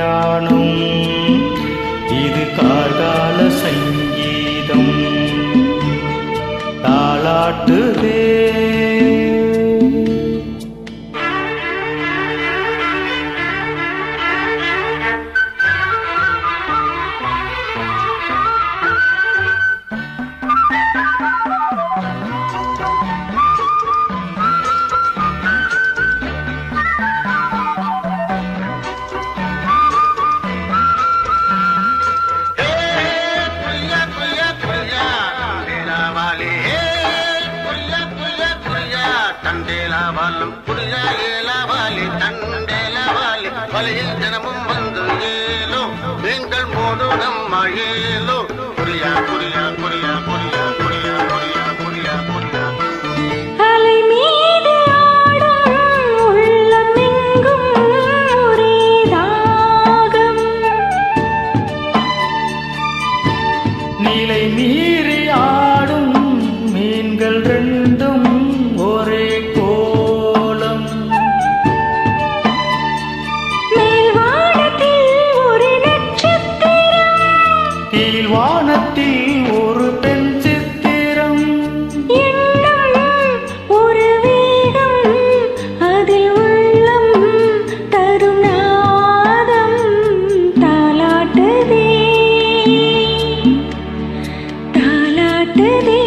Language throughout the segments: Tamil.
பிரயாணம் இது கார்கால சங்கீதம். தாளாட்டுதே தண்டேலா வாலும் குடியா ஏலா வாலி தண்டேலா வாலி வலையில் தினமும் வந்து ஏலோ நீங்கள் மோடு நம்ம ஏலோ. குரியா குரியா அலை மீது ஆடும் உள்ளமெங்கும் ஒரே தாகம் நிலை மீறி கீழ் வானத்தில் ஒரு பெண் சித்திரம். ஒரு வேகம் அதில் உள்ளம் தரும் நாதம் தாலாட்டுதே தாலாட்டுதே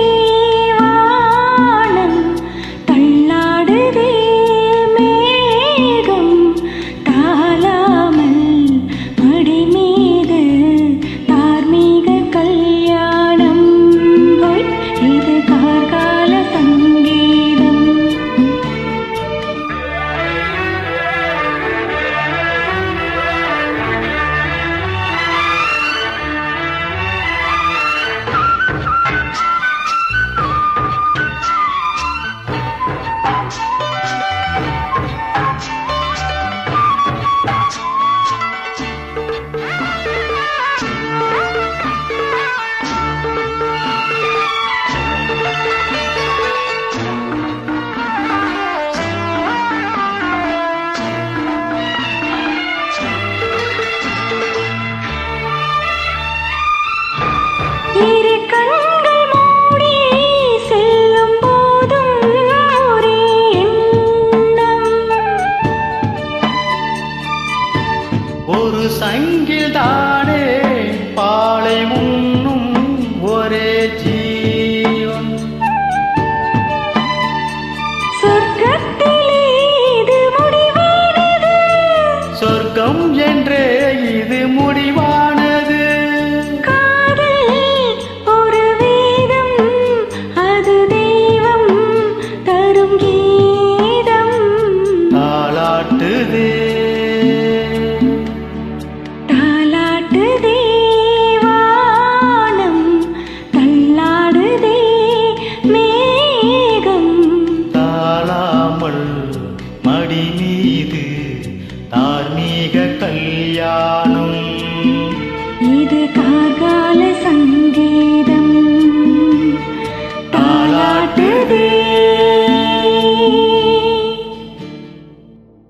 ஒரு சங்கில் தானே பாலை உண்ணும் ஒரே ஜீவன். சொர்க்கம் என்றே இது முடிவானது. ஒரு வேதம் அது தெய்வம் தரும் கீதம். தாளாட்டுதே. தானி மீது தாய்